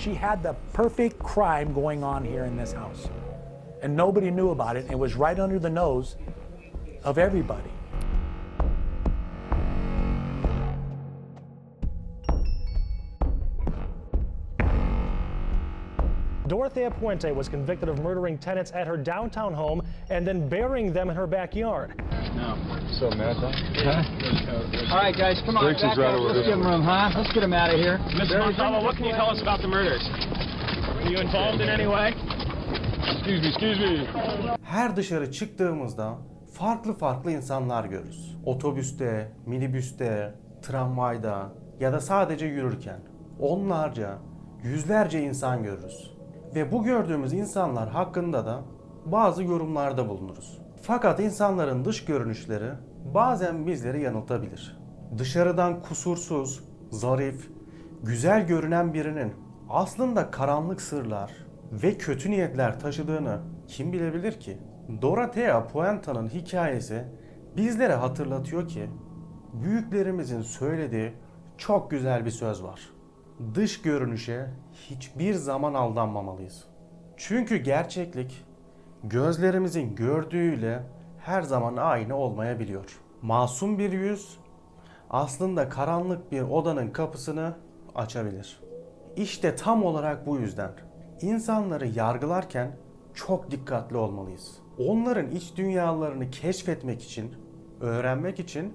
She had the perfect crime going on here in this house. And nobody knew about it. It was right under the nose of everybody. Dorothea Puente was convicted of murdering tenants at her downtown home and then burying them in her backyard. So mad, All right, guys, come on. Right Let's give him room, huh? Let's get him out of here. Mr. Montalvo, what can you tell us about the murders? Were you involved in any way? Excuse me, excuse me. Her dışarı çıktığımızda farklı farklı insanlar görürüz. Otobüste, minibüste, tramvayda ya da sadece yürürken onlarca, yüzlerce insan görürüz. Ve bu gördüğümüz insanlar hakkında da bazı yorumlarda bulunuruz. Fakat insanların dış görünüşleri bazen bizleri yanıltabilir. Dışarıdan kusursuz, zarif, güzel görünen birinin aslında karanlık sırlar ve kötü niyetler taşıdığını kim bilebilir ki? Dorothea Puenta'nın hikayesi bizlere hatırlatıyor ki büyüklerimizin söylediği çok güzel bir söz var. Dış görünüşe hiçbir zaman aldanmamalıyız. Çünkü gerçeklik gözlerimizin gördüğüyle her zaman aynı olmayabiliyor. Masum bir yüz aslında karanlık bir odanın kapısını açabilir. İşte tam olarak bu yüzden insanları yargılarken çok dikkatli olmalıyız. Onların iç dünyalarını keşfetmek için, öğrenmek için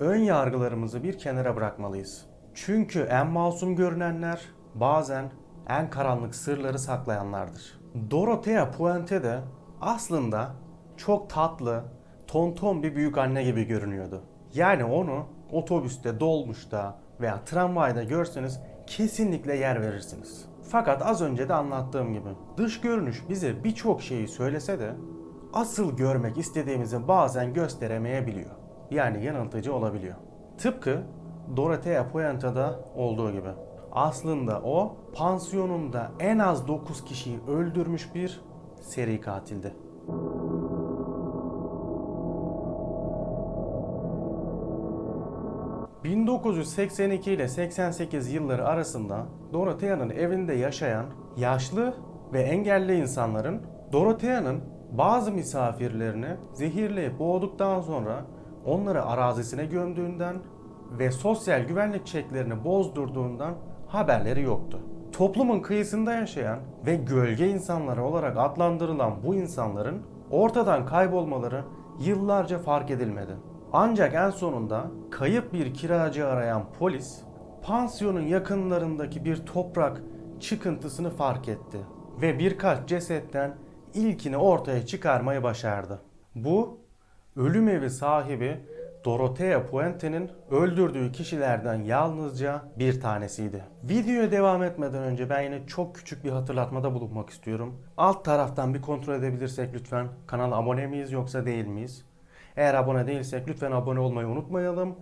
ön yargılarımızı bir kenara bırakmalıyız. Çünkü en masum görünenler bazen en karanlık sırları saklayanlardır. Dorothea Puente de aslında çok tatlı, tonton bir büyük anne gibi görünüyordu. Yani onu otobüste, dolmuşta veya tramvayda görseniz kesinlikle yer verirsiniz. Fakat az önce de anlattığım gibi dış görünüş bize birçok şeyi söylese de asıl görmek istediğimizi bazen gösteremeyebiliyor. Yani yanıltıcı olabiliyor. Tıpkı Dorothea Puenta'da olduğu gibi. Aslında o pansiyonunda en az 9 kişiyi öldürmüş bir seri katildi. ...1982 ile 88 yılları arasında Dorothea'nın evinde yaşayan yaşlı ve engelli insanların Dorothea'nın bazı misafirlerini zehirleyip boğduktan sonra onları arazisine gömdüğünden ve sosyal güvenlik çeklerini bozdurduğundan haberleri yoktu. Toplumun kıyısında yaşayan ve gölge insanları olarak adlandırılan bu insanların ortadan kaybolmaları yıllarca fark edilmedi. Ancak en sonunda kayıp bir kiracı arayan polis pansiyonun yakınlarındaki bir toprak çıkıntısını fark etti ve birkaç cesetten ilkini ortaya çıkarmayı başardı. Bu ölüm evi sahibi Dorothea Puente'nin öldürdüğü kişilerden yalnızca bir tanesiydi. Videoya devam etmeden önce ben yine çok küçük bir hatırlatmada bulunmak istiyorum. Alt taraftan bir kontrol edebilirsek lütfen kanala abone miyiz yoksa değil miyiz? Eğer abone değilsek lütfen abone olmayı unutmayalım.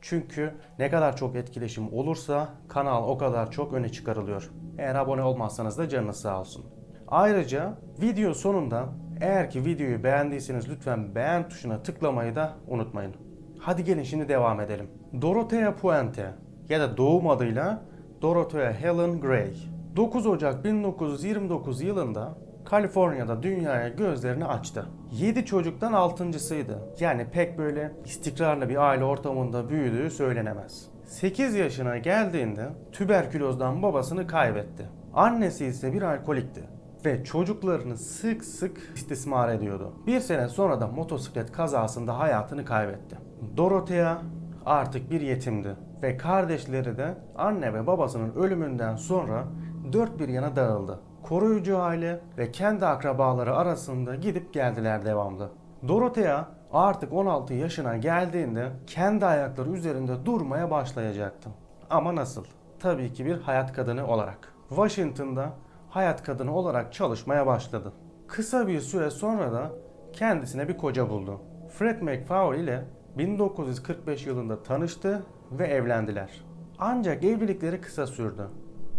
Çünkü ne kadar çok etkileşim olursa kanal o kadar çok öne çıkarılıyor. Eğer abone olmazsanız da canınız sağ olsun. Ayrıca video sonunda eğer ki videoyu beğendiyseniz lütfen beğen tuşuna tıklamayı da unutmayın. Hadi gelin şimdi devam edelim. Dorothea Puente ya da doğum adıyla Dorothea Helen Gray. 9 Ocak 1929 yılında Kaliforniya'da dünyaya gözlerini açtı. 7 çocuktan 6.sıydı. Yani pek böyle istikrarlı bir aile ortamında büyüdüğü söylenemez. 8 yaşına geldiğinde tüberkülozdan babasını kaybetti. Annesi ise bir alkolikti ve çocuklarını sık sık istismar ediyordu. Bir sene sonra da motosiklet kazasında hayatını kaybetti. Dorothea artık bir yetimdi ve kardeşleri de anne ve babasının ölümünden sonra dört bir yana dağıldı. Koruyucu aile ve kendi akrabaları arasında gidip geldiler devamlı. Dorothea artık 16 yaşına geldiğinde kendi ayakları üzerinde durmaya başlayacaktı. Ama nasıl? Tabii ki bir hayat kadını olarak. Washington'da hayat kadını olarak çalışmaya başladı. Kısa bir süre sonra da kendisine bir koca buldu. Fred McFaul ile 1945 yılında tanıştı ve evlendiler. Ancak evlilikleri kısa sürdü.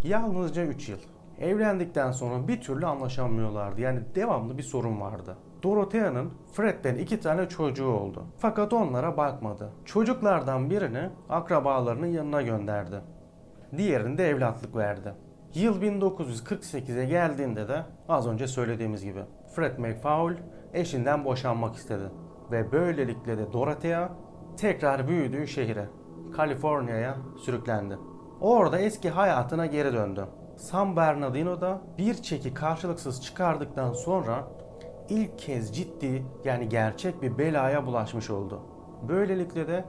Yalnızca 3 yıl. Evlendikten sonra bir türlü anlaşamıyorlardı. Yani devamlı bir sorun vardı. Dorothea'nın Fred'den iki tane çocuğu oldu. Fakat onlara bakmadı. Çocuklardan birini akrabalarının yanına gönderdi. Diğerini de evlatlık verdi. Yıl 1948'e geldiğinde de az önce söylediğimiz gibi Fred McFaul eşinden boşanmak istedi. Ve böylelikle de Dorothea tekrar büyüdüğü şehire, Kaliforniya'ya sürüklendi. Orada eski hayatına geri döndü. San Bernardino'da bir çeki karşılıksız çıkardıktan sonra ilk kez ciddi yani gerçek bir belaya bulaşmış oldu. Böylelikle de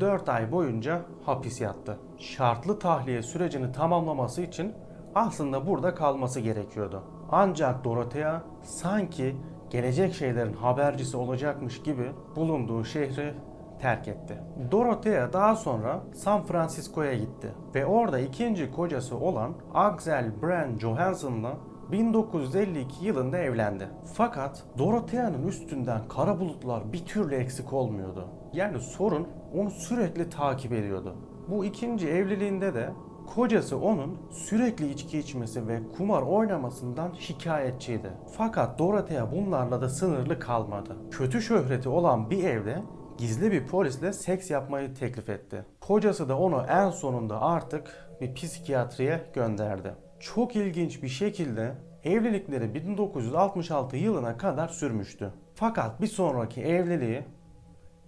4 ay boyunca hapis yattı. Şartlı tahliye sürecini tamamlaması için aslında burada kalması gerekiyordu. Ancak Dorothea sanki gelecek şeylerin habercisi olacakmış gibi bulunduğu şehri terk etti. Dorothea daha sonra San Francisco'ya gitti ve orada ikinci kocası olan Axel Brand Johansson'la 1952 yılında evlendi. Fakat Dorothea'nın üstünden kara bulutlar bir türlü eksik olmuyordu. Yani sorun onu sürekli takip ediyordu. Bu ikinci evliliğinde de kocası onun sürekli içki içmesi ve kumar oynamasından şikayetçiydi. Fakat Dorothea bunlarla da sınırlı kalmadı. Kötü şöhreti olan bir evde gizli bir polisle seks yapmayı teklif etti. Kocası da onu en sonunda artık bir psikiyatriye gönderdi. Çok ilginç bir şekilde evlilikleri 1966 yılına kadar sürmüştü. Fakat bir sonraki evliliği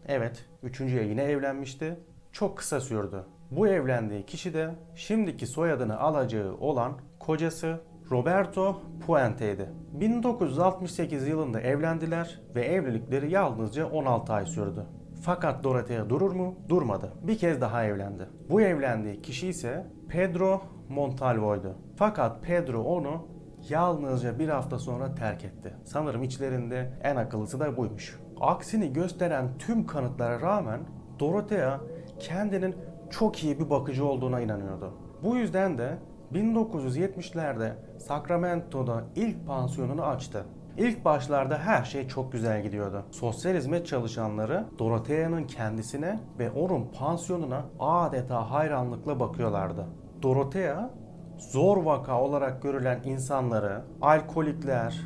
Evet, üçüncüye yine evlenmişti. Çok kısa sürdü. Bu evlendiği kişi de şimdiki soyadını alacağı olan kocası Roberto Puente'ydi. 1968 yılında evlendiler ve evlilikleri yalnızca 16 ay sürdü. Fakat Dorothea durur mu? Durmadı. Bir kez daha evlendi. Bu evlendiği kişi ise Pedro Montalvo'ydu. Fakat Pedro onu yalnızca bir hafta sonra terk etti. Sanırım içlerinde en akıllısı da buymuş. Aksini gösteren tüm kanıtlara rağmen Dorothea kendinin çok iyi bir bakıcı olduğuna inanıyordu. Bu yüzden de 1970'lerde Sacramento'da ilk pansiyonunu açtı. İlk başlarda her şey çok güzel gidiyordu. Sosyal hizmet çalışanları Dorothea'nın kendisine ve onun pansiyonuna adeta hayranlıkla bakıyorlardı. Dorothea zor vaka olarak görülen insanları, alkolikler,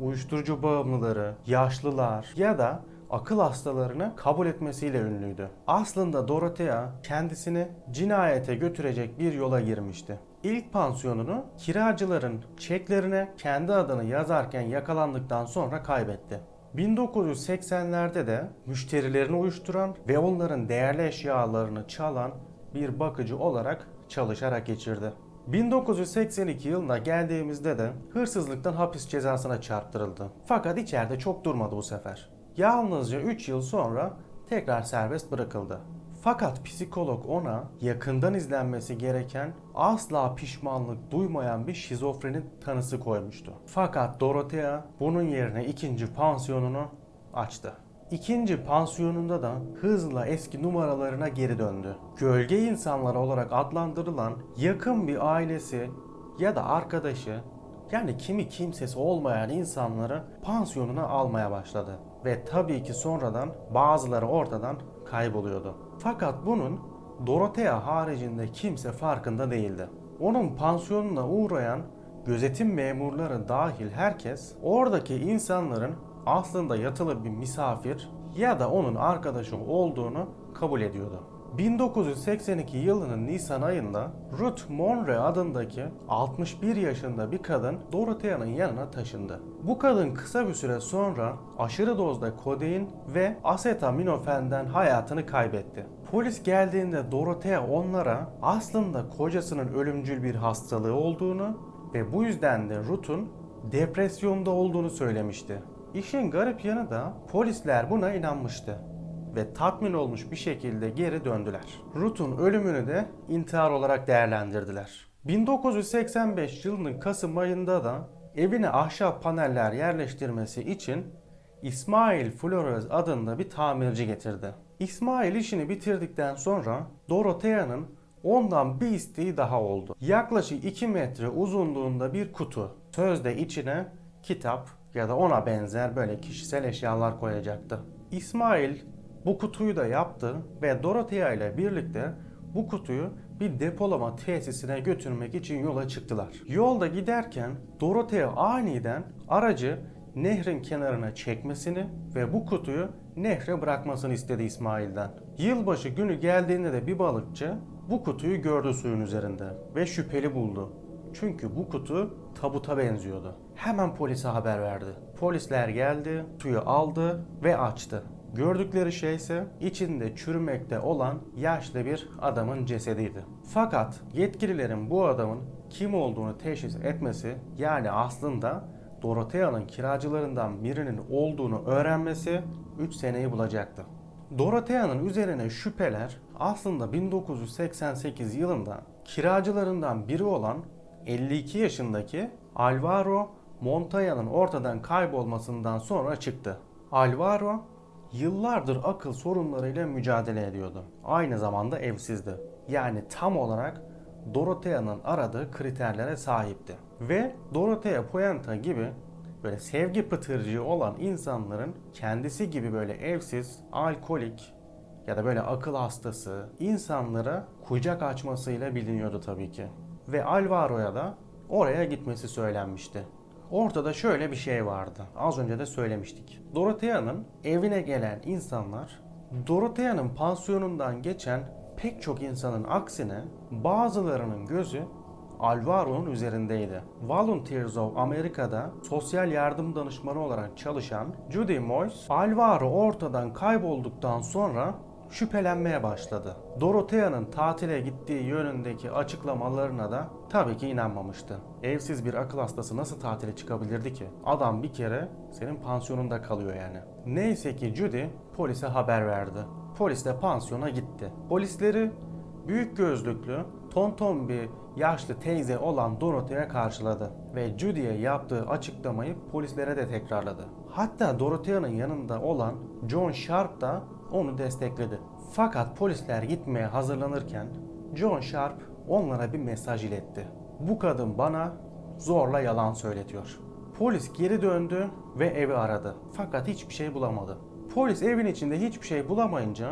uyuşturucu bağımlıları, yaşlılar ya da akıl hastalarını kabul etmesiyle ünlüydü. Aslında Dorothea kendisini cinayete götürecek bir yola girmişti. İlk pansiyonunu kiracıların çeklerine kendi adını yazarken yakalandıktan sonra kaybetti. 1980'lerde de müşterilerini uyuşturan ve onların değerli eşyalarını çalan bir bakıcı olarak çalışarak geçirdi. 1982 yılına geldiğimizde de hırsızlıktan hapis cezasına çarptırıldı. Fakat içeride çok durmadı bu sefer. Yalnızca 3 yıl sonra tekrar serbest bırakıldı. Fakat psikolog ona yakından izlenmesi gereken asla pişmanlık duymayan bir şizofreni tanısı koymuştu. Fakat Dorothea bunun yerine ikinci pansiyonunu açtı. İkinci pansiyonunda da hızla eski numaralarına geri döndü. Gölge insanlar olarak adlandırılan yakın bir ailesi ya da arkadaşı yani kimi kimsesi olmayan insanları pansiyonuna almaya başladı. Ve tabii ki sonradan bazıları ortadan kayboluyordu. Fakat bunun Dorothea haricinde kimse farkında değildi. Onun pansiyonuna uğrayan gözetim memurları dahil herkes oradaki insanların aslında yatılı bir misafir ya da onun arkadaşı olduğunu kabul ediyordu. 1982 yılının Nisan ayında Ruth Monroe adındaki 61 yaşında bir kadın Dorothea'nın yanına taşındı. Bu kadın kısa bir süre sonra aşırı dozda kodein ve asetaminophenden hayatını kaybetti. Polis geldiğinde Dorothea onlara aslında kocasının ölümcül bir hastalığı olduğunu ve bu yüzden de Ruth'un depresyonda olduğunu söylemişti. İşin garip yanı da polisler buna inanmıştı ve tatmin olmuş bir şekilde geri döndüler. Ruth'un ölümünü de intihar olarak değerlendirdiler. 1985 yılının Kasım ayında da evine ahşap paneller yerleştirmesi için İsmail Flores adında bir tamirci getirdi. İsmail işini bitirdikten sonra Dorothea'nın ondan bir isteği daha oldu. Yaklaşık 2 metre uzunluğunda bir kutu. Sözde içine kitap ya da ona benzer böyle kişisel eşyalar koyacaktı. İsmail bu kutuyu da yaptı ve Dorothea ile birlikte bu kutuyu bir depolama tesisine götürmek için yola çıktılar. Yolda giderken Dorothea aniden aracı nehrin kenarına çekmesini ve bu kutuyu nehre bırakmasını istedi İsmail'den. Yılbaşı günü geldiğinde de bir balıkçı bu kutuyu gördü suyun üzerinde ve şüpheli buldu. Çünkü bu kutu tabuta benziyordu. Hemen polise haber verdi. Polisler geldi, suyu aldı ve açtı. Gördükleri şey ise içinde çürümekte olan yaşlı bir adamın cesediydi. Fakat yetkililerin bu adamın kim olduğunu teşhis etmesi yani aslında Dorothea'nın kiracılarından birinin olduğunu öğrenmesi 3 seneyi bulacaktı. Dorothea'nın üzerine şüpheler aslında 1988 yılında kiracılarından biri olan 52 yaşındaki Alvaro Montaya'nın ortadan kaybolmasından sonra çıktı. Alvaro yıllardır akıl sorunlarıyla mücadele ediyordu. Aynı zamanda evsizdi. Yani tam olarak Dorothea'nın aradığı kriterlere sahipti. Ve Dorothea Puente gibi böyle sevgi pıtırcığı olan insanların kendisi gibi böyle evsiz, alkolik ya da böyle akıl hastası insanlara kucak açmasıyla biliniyordu tabii ki. Ve Alvaro'ya da oraya gitmesi söylenmişti. Ortada şöyle bir şey vardı. Az önce de söylemiştik. Dorothea'nın evine gelen insanlar Dorothea'nın pansiyonundan geçen pek çok insanın aksine bazılarının gözü Alvaro'nun üzerindeydi. Volunteers of America'da sosyal yardım danışmanı olarak çalışan Judy Moyes, Alvaro ortadan kaybolduktan sonra şüphelenmeye başladı. Dorothea'nın tatile gittiği yönündeki açıklamalarına da tabii ki inanmamıştı. Evsiz bir akıl hastası nasıl tatile çıkabilirdi ki? Adam bir kere senin pansiyonunda kalıyor yani. Neyse ki Judy polise haber verdi. Polis de pansiyona gitti. Polisleri büyük gözlüklü, tonton bir yaşlı teyze olan Dorothea karşıladı ve Judy'ye yaptığı açıklamayı polislere de tekrarladı. Hatta Dorothea'nın yanında olan John Sharp da onu destekledi. Fakat polisler gitmeye hazırlanırken John Sharp onlara bir mesaj iletti. Bu kadın bana zorla yalan söyletiyor. Polis geri döndü ve evi aradı. Fakat hiçbir şey bulamadı. Polis evin içinde hiçbir şey bulamayınca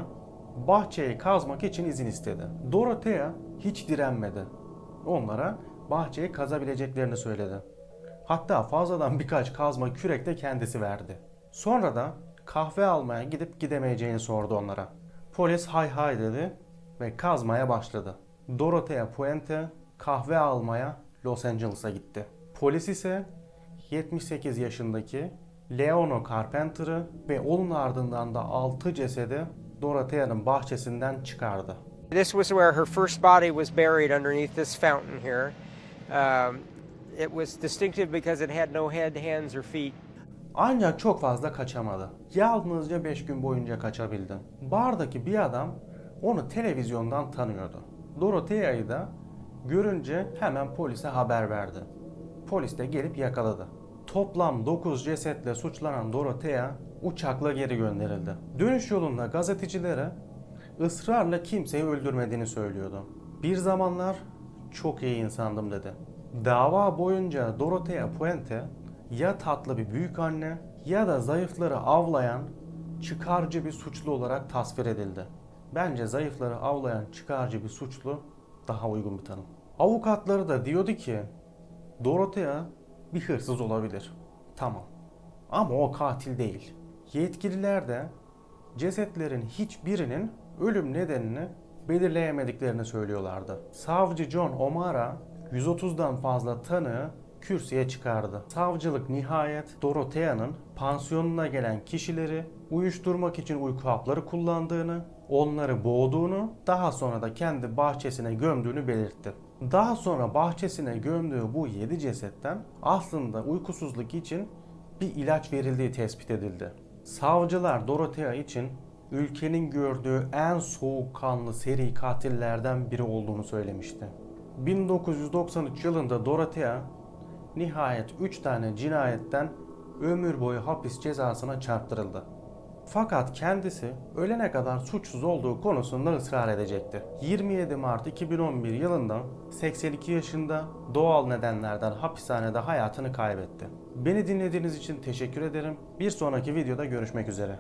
bahçeyi kazmak için izin istedi. Dorothea hiç direnmedi. Onlara bahçeyi kazabileceklerini söyledi. Hatta fazladan birkaç kazma kürek de kendisi verdi. Sonra da kahve almaya gidip gidemeyeceğini sordu onlara. Polis hay hay dedi ve kazmaya başladı. Dorothea Puente kahve almaya Los Angeles'a gitti. Polis ise 78 yaşındaki Leono Carpenter'ı ve onun ardından da 6 cesedi Dorothea'nın bahçesinden çıkardı. This was where her first body was buried underneath this fountain here. Um, it was distinctive because it had no head, hands, or feet. Ancak çok fazla kaçamadı. Yalnızca 5 gün boyunca kaçabildi. Bardaki bir adam onu televizyondan tanıyordu. Dorothea'yı da görünce hemen polise haber verdi. Polis de gelip yakaladı. Toplam 9 cesetle suçlanan Dorothea uçakla geri gönderildi. Dönüş yolunda gazetecilere ısrarla kimseyi öldürmediğini söylüyordu. Bir zamanlar çok iyi insandım dedi. Dava boyunca Dorothea Puente ya tatlı bir büyük anne ya da zayıfları avlayan çıkarcı bir suçlu olarak tasvir edildi. Bence zayıfları avlayan çıkarcı bir suçlu daha uygun bir tanım. Avukatları da diyordu ki Dorothea bir hırsız olabilir. Tamam. Ama o katil değil. Yetkililer de cesetlerin hiçbirinin ölüm nedenini belirleyemediklerini söylüyorlardı. Savcı John O'Mara 130'dan fazla tanığı kürsüye çıkardı. Savcılık nihayet Dorothea'nın pansiyonuna gelen kişileri uyuşturmak için uyku hapları kullandığını, onları boğduğunu, daha sonra da kendi bahçesine gömdüğünü belirtti. Daha sonra bahçesine gömdüğü bu 7 cesetten aslında uykusuzluk için bir ilaç verildiği tespit edildi. Savcılar Dorothea için ülkenin gördüğü en soğukkanlı seri katillerden biri olduğunu söylemişti. 1993 yılında Dorothea nihayet 3 tane cinayetten ömür boyu hapis cezasına çarptırıldı. Fakat kendisi ölene kadar suçsuz olduğu konusunda ısrar edecekti. 27 Mart 2011 yılında 82 yaşında doğal nedenlerden hapishanede hayatını kaybetti. Beni dinlediğiniz için teşekkür ederim. Bir sonraki videoda görüşmek üzere.